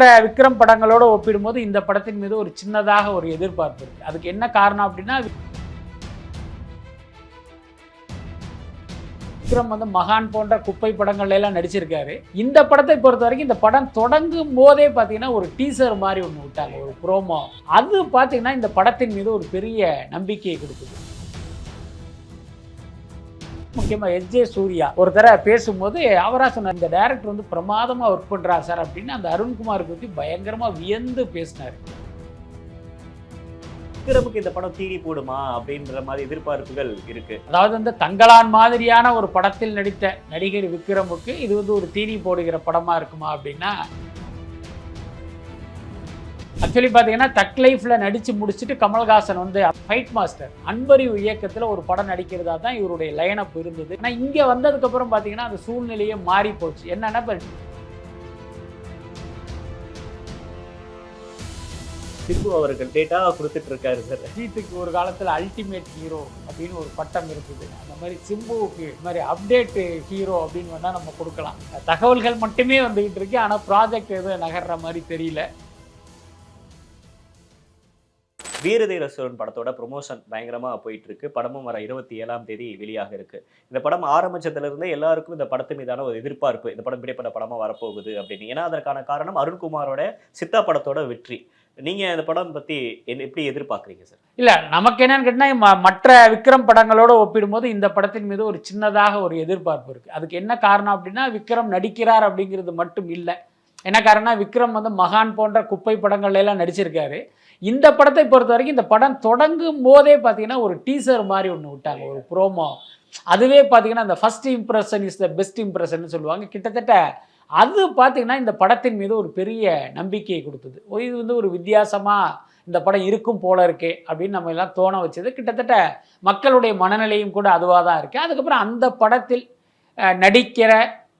மற்ற விக்ரம் படங்களோடு ஒப்பிடும்போது இந்த படத்தின் மீது ஒரு சின்னதாக ஒரு எதிர்பார்ப்பு இருக்குது அதுக்கு என்ன காரணம் அப்படின்னா விக்ரம் வந்து மகான் போன்ற குப்பை படங்கள்ல எல்லாம் நடிச்சிருக்காரு. இந்த படத்தை பொறுத்த வரைக்கும் இந்த படம் தொடங்கும் போதே பார்த்தீங்கன்னா ஒரு டீசர் மாதிரி ஒன்று விட்டாங்க ஒரு ப்ரோமோ. அது பார்த்தீங்கன்னா இந்த படத்தின் மீது ஒரு பெரிய நம்பிக்கையை கொடுக்குது. முக்கியமாக எஸ்ஜே சூர்யா. ஒரு தடவை பேசும்போது அவரா சொன்னார் இந்த டேரக்டர் வந்து பிரமாதமாக ஒர்க் பண்ணுறா சார் அப்படின்னு அந்த அருண்குமார் பற்றி பயங்கரமாக வியந்து பேசினார். விக்ரமுக்கு இந்த படம் தீனி போடுமா அப்படின்ற மாதிரி எதிர்பார்ப்புகள் இருக்கு. அதாவது வந்து தங்களான் மாதிரியான ஒரு படத்தில் நடித்த நடிகர் விக்ரமுக்கு இது வந்து ஒரு தீனி போடுகிற படமா இருக்குமா அப்படின்னா ஆக்சுவலி பார்த்தீங்கன்னா தக் லைஃப்ல நடிச்சு முடிச்சுட்டு கமல்ஹாசன் வந்து ஃபைட் மாஸ்டர் அன்பறிவு இயக்கத்தில் ஒரு படம் நடிக்கிறதா தான் இவருடைய லைனப் இருந்தது. ஆனால் இங்கே வந்ததுக்கப்புறம் பார்த்தீங்கன்னா அந்த சூழ்நிலையே மாறி போச்சு. என்னன்னா இப்போ சிம்பு அவர்கள் டேட்டா கொடுத்துட்டு இருக்காரு சார். அஜித்துக்கு ஒரு காலத்தில் அல்டிமேட் ஹீரோ அப்படின்னு ஒரு பட்டம் இருக்குது அந்த மாதிரி சிம்புவுக்கு இந்த மாதிரி அப்டேட் ஹீரோ அப்படின்னு வேணால் நம்ம கொடுக்கலாம். தகவல்கள் மட்டுமே வந்துகிட்டு இருக்கு. ஆனால் ப்ராஜெக்ட் எதுவும் நகர்ற மாதிரி தெரியல. வீரதீர சூரன் படத்தோட ப்ரொமோஷன் பயங்கரமாக போயிட்டு இருக்கு படமும் வர இருபத்தி ஏழாம் தேதி வெளியாக இருக்கு. இந்த படம் ஆரம்பிச்சதுலேருந்தே எல்லாருக்கும் இந்த படத்து மீதான ஒரு எதிர்பார்ப்பு இந்த படம் இப்படிப்பட்ட படமாக வரப்போகுது அப்படின்னு. ஏன்னா அதற்கான காரணம் அருண்குமாரோட சித்தா படத்தோட வெற்றி. நீங்க இந்த படம் பத்தி எப்படி எதிர்பார்க்குறீங்க சார்? இல்லை நமக்கு என்னன்னு கேட்டால் ம மற்ற விக்ரம் படங்களோட ஒப்பிடும்போது இந்த படத்தின் மீது ஒரு சின்னதாக ஒரு எதிர்பார்ப்பு இருக்குது அதுக்கு என்ன காரணம் அப்படின்னா விக்ரம் நடிக்கிறார் அப்படிங்கிறது மட்டும் இல்லை. என்ன காரணம் விக்ரம் வந்து மகான் போன்ற குப்பை படங்கள்ல எல்லாம் நடிச்சிருக்காரு. இந்த படத்தை பொறுத்த வரைக்கும் இந்த படம் தொடங்கும் போதே பார்த்தீங்கன்னா ஒரு டீசர் மாதிரி ஒன்று விட்டாங்க ஒரு ப்ரோமோ அதுவே பார்த்தீங்கன்னா அந்த first impression is the best impression சொல்லுவாங்க. கிட்டத்தட்ட அது பார்த்தீங்கன்னா இந்த படத்தின் மீது ஒரு பெரிய நம்பிக்கையை கொடுத்தது. இது வந்து ஒரு வித்தியாசமாக இந்த படம் இருக்கும் போல இருக்கே அப்படின்னு நம்ம எல்லாம் தோண வச்சது. கிட்டத்தட்ட மக்களுடைய மனநிலையும் கூட அதுவாக தான் இருக்குது அதுக்கப்புறம் அந்த படத்தில் நடிக்கிற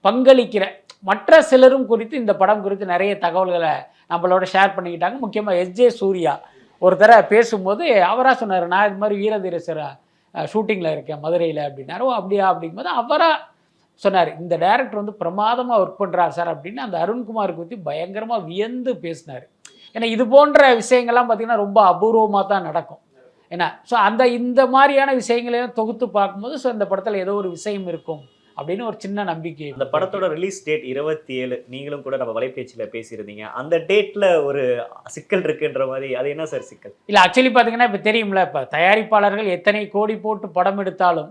பங்களிக்கிற மற்ற சிலரும் குறித்து இந்த படம் குறித்து நிறைய தகவல்களை நம்மளோட ஷேர் பண்ணிக்கிட்டாங்க. முக்கியமாக எஸ்ஜே சூர்யா ஒரு தடவை பேசும்போது அவராக சொன்னார் நான் இது மாதிரி வீரதீரேஸ்வர ஷூட்டிங்கில் இருக்கேன் மதுரையில் அப்படின்னாரு. ஓ அப்படியா? அப்படிங்கும்போது அவராக சொன்னார் இந்த டேரக்டர் வந்து பிரமாதமாக ஒர்க் பண்ணுறார் சார் அப்படின்னு அந்த அருண்குமார் பற்றி பயங்கரமாக வியந்து பேசினார். ஏன்னா இது போன்ற விஷயங்கள்லாம் பார்த்திங்கன்னா ரொம்ப அபூர்வமாக தான் நடக்கும். ஏன்னா ஸோ அந்த இந்த மாதிரியான விஷயங்களையும் தொகுத்து பார்க்கும்போது ஸோ இந்த படத்தில் ஏதோ ஒரு விஷயம் இருக்கும். அப்படின்னு ஒரு சின்ன நம்பிக்கை. இந்த படத்தோட ரிலீஸ் டேட் இருபத்தி ஏழு நீங்களும் கூட நம்ம வலைபேச்சியில் பேசியிருந்தீங்க. அந்த டேட்ல ஒரு சிக்கல் இருக்குன்ற மாதிரி அது என்ன சார் சிக்கல்? இல்லை ஆக்சுவலி பார்த்தீங்கன்னா இப்போ தெரியும்ல இப்போ தயாரிப்பாளர்கள் எத்தனை கோடி போட்டு படம் எடுத்தாலும்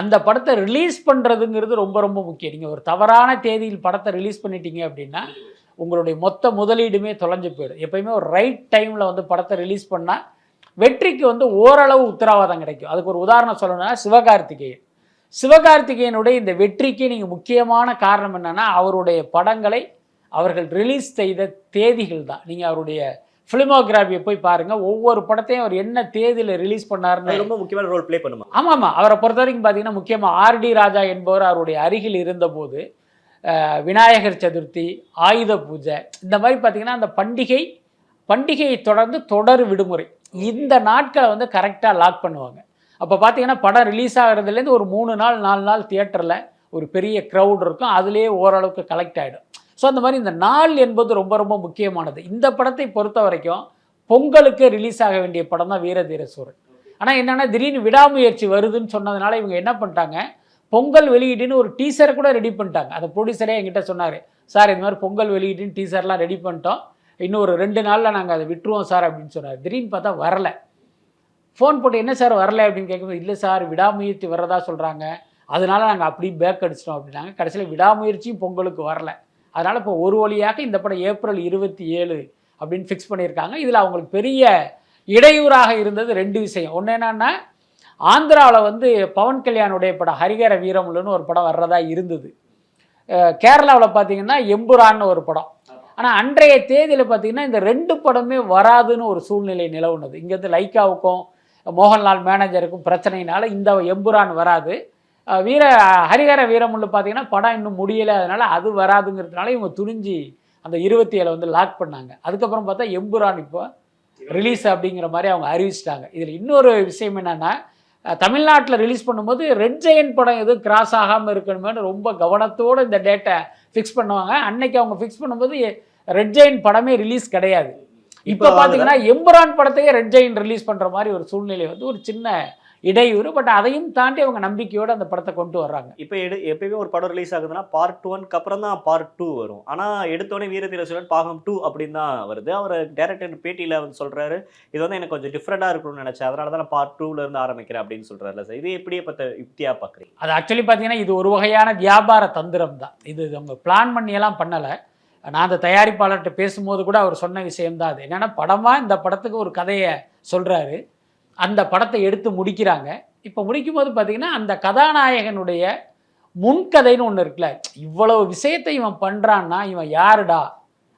அந்த படத்தை ரிலீஸ் பண்ணுறதுங்கிறது ரொம்ப ரொம்ப முக்கியம். நீங்கள் ஒரு தவறான தேதியில் படத்தை ரிலீஸ் பண்ணிட்டீங்க அப்படின்னா உங்களுடைய மொத்த முதலீடுமே தொலைஞ்சு போயிடும். எப்பயுமே ஒரு ரைட் டைமில் வந்து படத்தை ரிலீஸ் பண்ணால் வெற்றிக்கு வந்து ஓரளவு உத்தரவாதம் கிடைக்கும். அதுக்கு ஒரு உதாரணம் சொல்லணும்னா சிவகார்த்திகேயன். சிவகார்த்திகேயனுடைய இந்த வெற்றிக்கு நீங்கள் முக்கியமான காரணம் என்னன்னா அவருடைய படங்களை அவர்கள் ரிலீஸ் செய்த தேதிகள் தான். நீங்கள் அவருடைய ஃபிலிமோகிராஃபியை போய் பாருங்கள் ஒவ்வொரு படத்தையும் அவர் என்ன தேதியில் ரிலீஸ் பண்ணாருன்னு ரொம்ப முக்கியமான ரோல் ப்ளே பண்ணுமா? ஆமாம். ஆமாம் அவரை பொறுத்த வரைக்கும் பார்த்தீங்கன்னா முக்கியமாக ஆர்டி ராஜா என்பவர் அவருடைய அருகில் இருந்தபோது விநாயகர் சதுர்த்தி ஆயுத பூஜை இந்த மாதிரி பார்த்தீங்கன்னா அந்த பண்டிகை பண்டிகையை தொடர்ந்து தொடர் விடுமுறை. இந்த நாட்களை வந்து கரெக்டாக லாக் பண்ணுவாங்க. அப்போ பார்த்தீங்கன்னா படம் ரிலீஸ் ஆகிறதுலேருந்து ஒரு மூணு நாள் நாலு நாள் தியேட்டரில் ஒரு பெரிய க்ரௌட் இருக்கும். அதுலேயே ஓரளவுக்கு கலெக்ட் ஆகிடும் ஸோ அந்த மாதிரி இந்த நாள் என்பது ரொம்ப ரொம்ப முக்கியமானது. இந்த படத்தை பொறுத்த வரைக்கும் பொங்கலுக்கு ரிலீஸ் ஆக வேண்டிய படம் தான் வீரதீர சூரன். ஆனால் என்னென்னா திடீர்னு விடாமுயற்சி வருதுன்னு சொன்னதுனால இவங்க என்ன பண்ணிட்டாங்க? பொங்கல் வெளியீடுன்னு ஒரு டீசரை கூட ரெடி பண்ணிட்டாங்க. அந்த ப்ரொடியூசரே என்கிட்ட சொன்னார் சார் இந்த மாதிரி பொங்கல் வெளியீடுன்னு டீசர்லாம் ரெடி பண்ணிட்டோம். இன்னும் ஒரு ரெண்டு நாளில் நாங்கள் அதை விட்டுருவோம் சார் அப்படின்னு சொன்னார். திடீர்னு பார்த்தா வரல. ஃபோன் போட்டு என்ன சார் வரல அப்படின்னு கேட்கும்போது இல்லை சார் விடாமுயற்சி வர்றதா சொல்கிறாங்க அதனால நாங்கள் அப்படி பேக் அடிச்சிட்டோம் அப்படின்னாங்க. கடைசியில் விடாமுயற்சியும் பொங்கலுக்கு வரல. அதனால் இப்போ ஒரு வழியாக இந்த படம் ஏப்ரல் இருபத்தி ஏழு அப்படின்னு ஃபிக்ஸ் பண்ணியிருக்காங்க. இதில் அவங்களுக்கு பெரிய இடையூறாக இருந்தது ரெண்டு விஷயம். ஒன்று என்னென்னா ஆந்திராவில் வந்து பவன் கல்யாணுடைய படம் ஹரிகர வீரமுலுன்னு ஒரு படம் வர்றதா இருந்தது. கேரளாவில் பார்த்தீங்கன்னா எம்புரான்னு ஒரு படம். ஆனால் அன்றைய தேதியில் பார்த்தீங்கன்னா இந்த ரெண்டு படமே வராதுன்னு ஒரு சூழ்நிலை நிலவுனது. இங்கேருந்து லைக்காவுக்கும் மோகன்லால் மேனேஜருக்கும் பிரச்சனையினால இந்த எம்புரான் வராது. வீர ஹரிஹர வீரமுள்ள பார்த்தீங்கன்னா படம் இன்னும் முடியலை அதனால் அது வராதுங்கிறதுனால இவங்க துணிஞ்சு அந்த இருபத்தி ஏழை வந்து லாக் பண்ணாங்க. அதுக்கப்புறம் பார்த்தா எம்புரான் இப்போ ரிலீஸ் அப்படிங்கிற மாதிரி அவங்க அறிவிச்சிட்டாங்க. இதில் இன்னொரு விஷயம் என்னென்னா தமிழ்நாட்டில் ரிலீஸ் பண்ணும்போது ரெட் ஜெயன் படம் எதுவும் கிராஸ் ஆகாமல் இருக்கணுமேனு ரொம்ப கவனத்தோடு இந்த டேட்டை ஃபிக்ஸ் பண்ணுவாங்க. அன்னைக்கு அவங்க ஃபிக்ஸ் பண்ணும்போது ரெட் ஜெயின் படமே ரிலீஸ் கிடையாது. இப்ப பார்த்தீங்கன்னா எம்புரான் படத்தையே ரெட் ஜெயின் ரிலீஸ் பண்ணுற மாதிரி ஒரு சூழ்நிலை வந்து ஒரு சின்ன இடையூறு பட் அதையும் தாண்டி அவங்க நம்பிக்கையோடு அந்த படத்தை கொண்டு வர்றாங்க. இப்போ எடு எப்பயுமே ஒரு படம் ரிலீஸ் ஆகுதுன்னா பார்ட் ஒன்க்கு அப்புறம் தான் பார்ட் டூ வரும். ஆனா எடுத்தோடனே வீரதீர சூழன் பாகம் டூ அப்படின்னு தான் வருது. அவர் டேரக்டர் பேட்டியில வந்து சொல்றாரு இது வந்து எனக்கு கொஞ்சம் டிஃப்ரெண்டா இருக்கணும்னு நினைச்சேன். அதனால தான் நான் பார்ட் டூல இருந்து ஆரம்பிக்கிறேன் அப்படின்னு சொல்றாருல சார் இது எப்படியே பத்த யுக்தியா பாக்குறீங்க? அது ஆக்சுவலி பார்த்தீங்கன்னா இது ஒரு வகையான வியாபார தந்திரம் தான். இது அவங்க பிளான் பண்ணியெல்லாம் பண்ணலை. நான் அந்த தயாரிப்பாளர்கிட்ட பேசும்போது கூட அவர் சொன்ன விஷயம்தான் அது. என்னென்னா படமாக இந்த படத்துக்கு ஒரு கதையை சொல்கிறாரு அந்த படத்தை எடுத்து முடிக்கிறாங்க. இப்போ முடிக்கும் போது பார்த்தீங்கன்னா அந்த கதாநாயகனுடைய முன்கதைன்னு ஒன்று இருக்குல்ல. இவ்வளவு விஷயத்தை இவன் பண்ணுறான்னா இவன் யாருடா?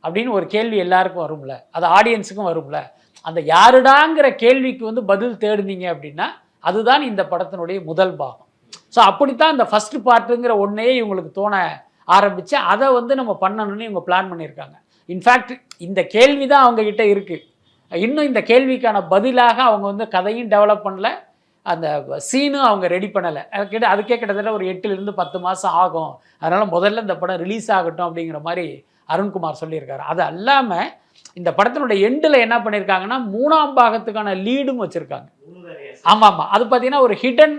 அப்படின்னு ஒரு கேள்வி எல்லாருக்கும் வரும்ல. அது ஆடியன்ஸுக்கும் வரும்ல. அந்த யாருடாங்கிற கேள்விக்கு வந்து பதில் தேடுனீங்க அப்படின்னா அதுதான் இந்த படத்தினுடைய முதல் பாகம். ஸோ அப்படித்தான் இந்த ஃபஸ்ட்டு பார்ட்டுங்கிற ஒன்றையே இவங்களுக்கு தோண ஆரம்பித்து அதை வந்து நம்ம பண்ணணும்னு இவங்க பிளான் பண்ணியிருக்காங்க. இன்ஃபேக்ட் இந்த கேள்வி தான் அவங்க கிட்ட இருக்குது இன்னும் இந்த கேள்விக்கான பதிலாக அவங்க வந்து கதையும் டெவலப் பண்ணல. அந்த சீனும் அவங்க ரெடி பண்ணலை. கிட்ட அதுக்கே கிட்டத்தட்ட ஒரு எட்டுலேருந்து பத்து மாதம் ஆகும். அதனால் முதல்ல இந்த படம் ரிலீஸ் ஆகட்டும் அப்படிங்கிற மாதிரி அருண்குமார் சொல்லியிருக்காரு. அது அல்லாமல் இந்த படத்தினுடைய எண்டில் என்ன பண்ணியிருக்காங்கன்னா மூணாம் பாகத்துக்கான லீடும் வச்சுருக்காங்க. ஆமாம் ஆமாம். அது பார்த்தீங்கன்னா ஒரு ஹிடன்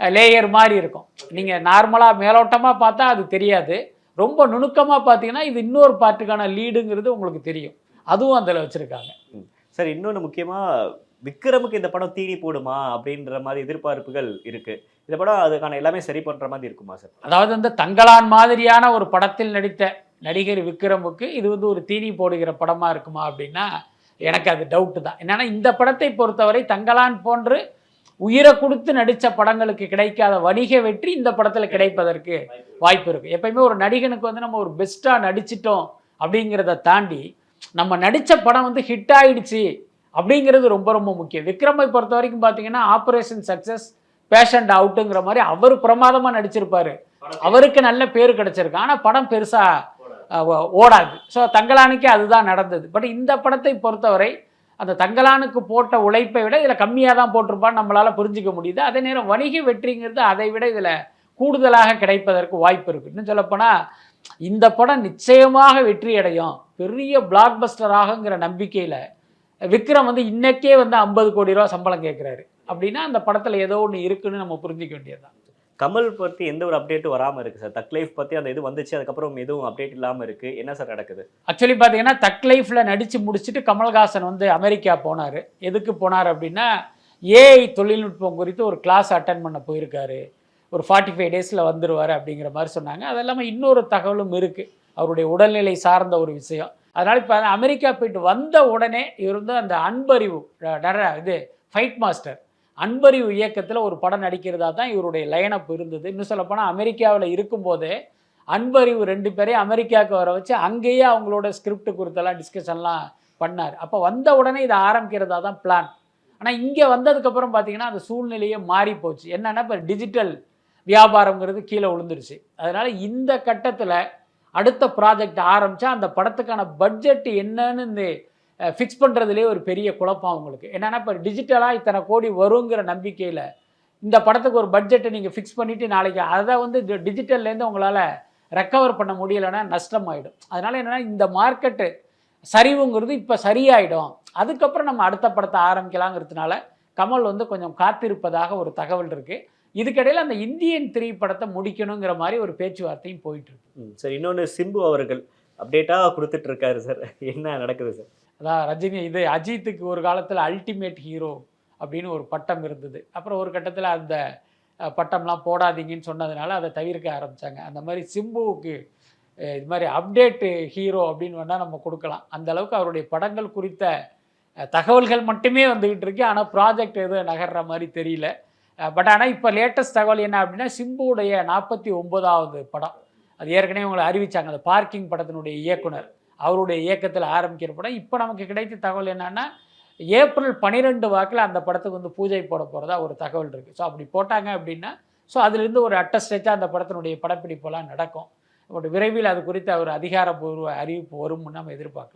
லேயர் மாதிரி இருக்கும். நீங்கள் நார்மலாக மேலோட்டமாக பார்த்தா அது தெரியாது. ரொம்ப நுணுக்கமாக பார்த்தீங்கன்னா இது இன்னொரு பாட்டுக்கான லீடுங்கிறது உங்களுக்கு தெரியும். அதுவும் அதில் வச்சுருக்காங்க. சார் இன்னொன்று முக்கியமா விக்ரமுக்கு இந்த படம் தீனி போடுமா அப்படின்ற மாதிரி எதிர்பார்ப்புகள் இருக்கு. இந்த படம் அதுக்கான எல்லாமே சரி பண்ற மாதிரி இருக்குமா சார்? அதாவது வந்து தங்களான் மாதிரியான ஒரு படத்தில் நடித்த நடிகர் விக்ரமுக்கு இது வந்து ஒரு தீனி போடுகிற படமாக இருக்குமா அப்படின்னா எனக்கு அது டவுட்டு தான். என்னன்னா இந்த படத்தை பொறுத்தவரை தங்களான் போன்று உயிரை கொடுத்து நடித்த படங்களுக்கு கிடைக்காத வணிக வெற்றி இந்த படத்தில் கிடைப்பதற்கு வாய்ப்பு இருக்குது எப்பயுமே ஒரு நடிகனுக்கு வந்து நம்ம ஒரு பெஸ்ட்டாக நடிச்சிட்டோம் அப்படிங்கிறத தாண்டி நம்ம நடித்த படம் வந்து ஹிட் ஆயிடுச்சு அப்படிங்கிறது ரொம்ப ரொம்ப முக்கியம். விக்ரமை பொறுத்த வரைக்கும் பார்த்தீங்கன்னா ஆப்ரேஷன் சக்ஸஸ் பேஷண்ட் அவுட்டுங்கிற மாதிரி அவர் பிரமாதமாக நடிச்சிருப்பாரு. அவருக்கு நல்ல பேர் கிடச்சிருக்கு. ஆனால் படம் பெருசாக ஓடாது. ஸோ தங்கலானுக்கே அதுதான் நடந்தது. பட் இந்த படத்தை பொறுத்தவரை அந்த தங்கலானுக்கு போட்ட உழைப்பை விட இதில் கம்மியாக தான் போட்டிருப்பான்னு நம்மளால் புரிஞ்சிக்க முடியுது. அதே நேரம் வணிக வெற்றிங்கிறது அதை விட இதில் கூடுதலாக கிடைப்பதற்கு வாய்ப்பு இருக்குது இன்னும் சொல்லப்போனால் இந்த படம் நிச்சயமாக வெற்றி அடையும். பெரிய பிளாக் பஸ்டர் ஆகுங்கிற நம்பிக்கையில் விக்ரம் வந்து இன்னைக்கே வந்து ஐம்பது கோடி ரூபா சம்பளம் கேட்குறாரு அப்படின்னா அந்த படத்தில் ஏதோ ஒன்று இருக்குன்னு நம்ம புரிஞ்சிக்க வேண்டியதுதான். கமல் பற்றி எந்த ஒரு அப்டேட்டும் வராமல் இருக்குது சார் தக் லைஃப் பற்றி அந்த இது வந்துச்சு அதுக்கப்புறம் எதுவும் அப்டேட் இல்லாமல் இருக்குது என்ன சார் நடக்குது? ஆக்சுவலி பார்த்தீங்கன்னா தக் லைஃப்பில் நடித்து முடிச்சுட்டு கமல்ஹாசன் வந்து அமெரிக்கா போனார். எதுக்கு போனார் அப்படின்னா ஏஐ தொழில்நுட்பம் குறித்து ஒரு கிளாஸ் அட்டன் பண்ண போயிருக்காரு. ஒரு ஃபார்ட்டி ஃபைவ் டேஸில் வந்துடுவார் அப்படிங்கிற மாதிரி சொன்னாங்க. அது இல்லாமல் இன்னொரு தகவலும் இருக்குது அவருடைய உடல்நிலை சார்ந்த ஒரு விஷயம். அதனால் இப்போ அமெரிக்கா போயிட்டு வந்த உடனே இவர் வந்து அந்த அன்பறிவு நட இது ஃபைட் மாஸ்டர் அன்பறிவு இயக்கத்தில் ஒரு படம் நடிக்கிறதா தான் இவருடைய லைனப் இருந்தது. இன்னும் சொல்லப்போனால் அமெரிக்காவில் இருக்கும்போதே அன்பறிவு ரெண்டு பேரையும் அமெரிக்காவுக்கு வர வச்சு அங்கேயே அவங்களோட ஸ்கிரிப்ட் குறித்தெல்லாம் டிஸ்கஷன்லாம் பண்ணார். அப்போ வந்த உடனே இதை ஆரம்பிக்கிறதா தான் பிளான் ஆனால் இங்கே வந்ததுக்கப்புறம் பார்த்தீங்கன்னா அந்த சூழ்நிலையே மாறி போச்சு. என்னென்னா இப்போ டிஜிட்டல் வியாபாரங்கிறது கீழே விழுந்துருச்சு. அதனால் இந்த கட்டத்தில் அடுத்த ப்ராஜெக்ட் ஆரம்பித்தா அந்த படத்துக்கான பட்ஜெட் என்னன்னு இந்த ஃபிக்ஸ் பண்ணுறதுலேயே ஒரு பெரிய குழப்பம் அவங்களுக்கு. என்னென்னா இப்போ டிஜிட்டலாக இத்தனை கோடி வருங்கிற நம்பிக்கையில் இந்த படத்துக்கு ஒரு பட்ஜெட்டை நீங்கள் ஃபிக்ஸ் பண்ணிவிட்டு நாளைக்கு அதை வந்து டிஜிட்டல்லேருந்து உங்களால் ரெக்கவர் பண்ண முடியலைன்னா நஷ்டமாயிடும். அதனால் என்னென்னா இந்த மார்க்கெட்டு சரிவுங்கிறது இப்போ சரியாயிடும். அதுக்கப்புறம் நம்ம அடுத்த படத்தை ஆரம்பிக்கலாங்கிறதுனால கமல் வந்து கொஞ்சம் காத்திருப்பதாக ஒரு தகவல் இருக்குது இதுக்கிடையில் அந்த இந்தியன் த்ரீ படத்தை முடிக்கணுங்கிற மாதிரி ஒரு பேச்சுவார்த்தையும் போயிட்டு இருக்கு. சார். இன்னொன்று சிம்பு அவர்கள் அப்டேட்டாக கொடுத்துட்ருக்காரு சார். என்ன நடக்குது சார்? அதான் ரஜினி இது அஜித்துக்கு ஒரு காலத்தில் அல்டிமேட் ஹீரோ அப்படின்னு ஒரு பட்டம் இருந்தது. அப்புறம் ஒரு கட்டத்தில் அந்த பட்டம்லாம் போடாதீங்கன்னு சொன்னதுனால அதை தவிர்க்க ஆரம்பித்தாங்க அந்த மாதிரி சிம்புவுக்கு இது மாதிரி அப்டேட்டு ஹீரோ அப்படின்னு வேணால் நம்ம கொடுக்கலாம். அந்த அளவுக்கு அவருடைய படங்கள் குறித்த தகவல்கள் மட்டுமே வந்துக்கிட்டு இருக்கு. ஆனால் ப்ராஜெக்ட் எதுவும் நகர்ற மாதிரி தெரியல. பட் ஆனால் இப்போ லேட்டஸ்ட் தகவல் என்ன அப்படின்னா சிம்புவுடைய நாற்பத்தி ஒன்பதாவது படம். அது ஏற்கனவே உங்களை அறிவித்தாங்க அந்த பார்க்கிங் படத்தினுடைய இயக்குனர். அவருடைய இயக்கத்தில் ஆரம்பிக்கிற படம். இப்போ நமக்கு கிடைத்த தகவல் என்னென்னா ஏப்ரல் பன்னிரெண்டு வாக்கில் அந்த படத்துக்கு வந்து பூஜை போட போகிறதா ஒரு தகவல் இருக்குது ஸோ அப்படி போட்டாங்க அப்படின்னா ஸோ அதுலேருந்து ஒரு அட்டஸ்டேஜாக அந்த படத்தினுடைய படப்பிடிப்பெல்லாம் நடக்கும். பட் விரைவில் அது குறித்து அவர் அதிகாரப்பூர்வ அறிவிப்பு வரும்னு நம்ம எதிர்பார்க்கலாம்.